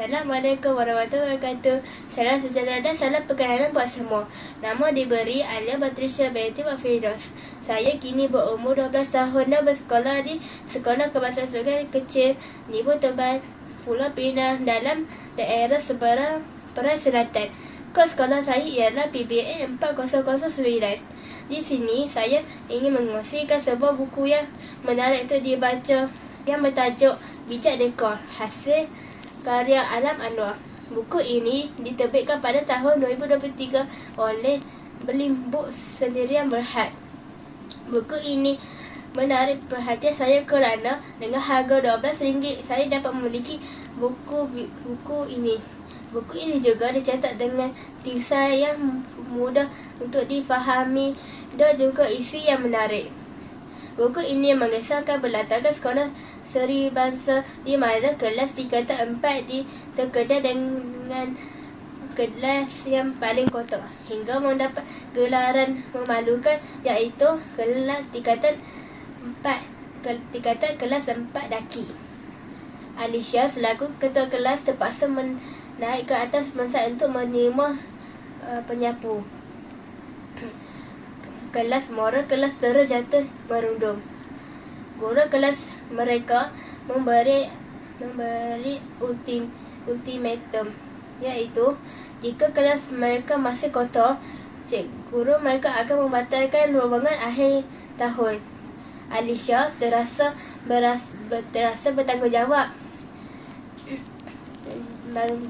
Assalamualaikum warahmatullahi wabarakatuh. Salam sejahtera dan salam perkenaan buat semua. Nama diberi Alia Batrisha binti Wafiros. Saya kini berumur 12 tahun dan bersekolah di Sekolah Kebahasaan Sungai Kecil Nibu Tebal, Pulau Pinang dalam daerah Seberang Perai Selatan. Kod sekolah saya ialah PBA 4009. Di sini saya ingin mengongsikan sebuah buku yang menarik untuk dibaca yang bertajuk Bijak Dekor hasil karya Alam Anwar. Buku ini diterbitkan pada tahun 2023 oleh Belimbuk Sendirian Berhad. Buku ini menarik perhatian saya kerana dengan harga RM12 saya dapat memiliki buku buku ini. Buku ini juga dicetak dengan tulisan yang mudah untuk difahami dan juga isi yang menarik. Buku ini mengisahkan berlatarkan sekolah Seri Bangsa di mana kelas tingkatan 4 diterkedah dengan kelas yang paling kotor hingga mendapat gelaran memalukan iaitu kelas tingkatan 4 tingkatan kelas 4 daki. Alicia selaku ketua kelas terpaksa naik ke atas pensat untuk menerima uh, penyapu. kelas moral kelas terus jatuh merundum. Guru kelas mereka memberi memberi ultim, ultimatum iaitu jika kelas mereka masih kotor, cik guru mereka akan membatalkan rombongan akhir tahun. Alicia terasa beras, terasa bertanggungjawab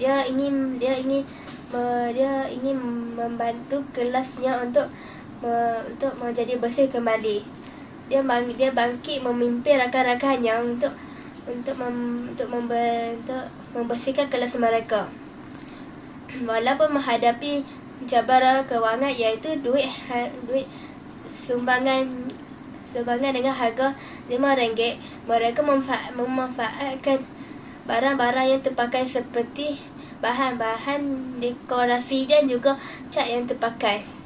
dia ingin dia ingin dia ingin membantu kelasnya untuk untuk menjadi bersih kembali. Dia bang, dia bangkit memimpin rakan-rakannya untuk untuk mem, untuk membentuk membersihkan kelas mereka. Walaupun menghadapi cabaran kewangan iaitu duit ha, duit sumbangan sumbangan dengan harga RM5, mereka memanfaatkan barang-barang yang terpakai seperti bahan-bahan dekorasi dan juga cat yang terpakai.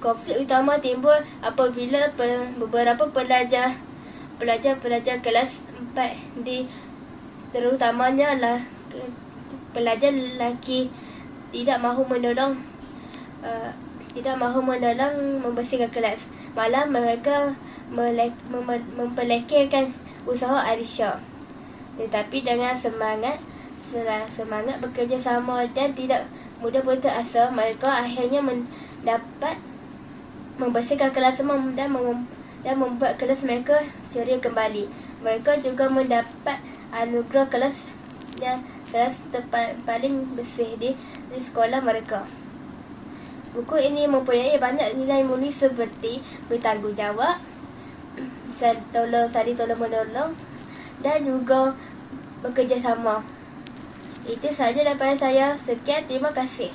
Konflik utama timbul apabila beberapa pelajar pelajar-pelajar kelas 4 di terutamanya lah pelajar lelaki tidak mahu menolong uh, tidak mahu menolong membersihkan kelas. Malah mereka memperlekehkan usaha Alisha tetapi dengan semangat semangat bekerja sama dan tidak mudah putus asa mereka akhirnya mendapat membersihkan kelas semua dan mem dan membuat kelas mereka ceria kembali. Mereka juga mendapat anugerah kelas yang kelas paling bersih di, di sekolah mereka. Buku ini mempunyai banyak nilai mulia seperti bertanggungjawab, tolong, saling tolong menolong dan juga bekerjasama. Itu sahaja daripada saya. Sekian, terima kasih.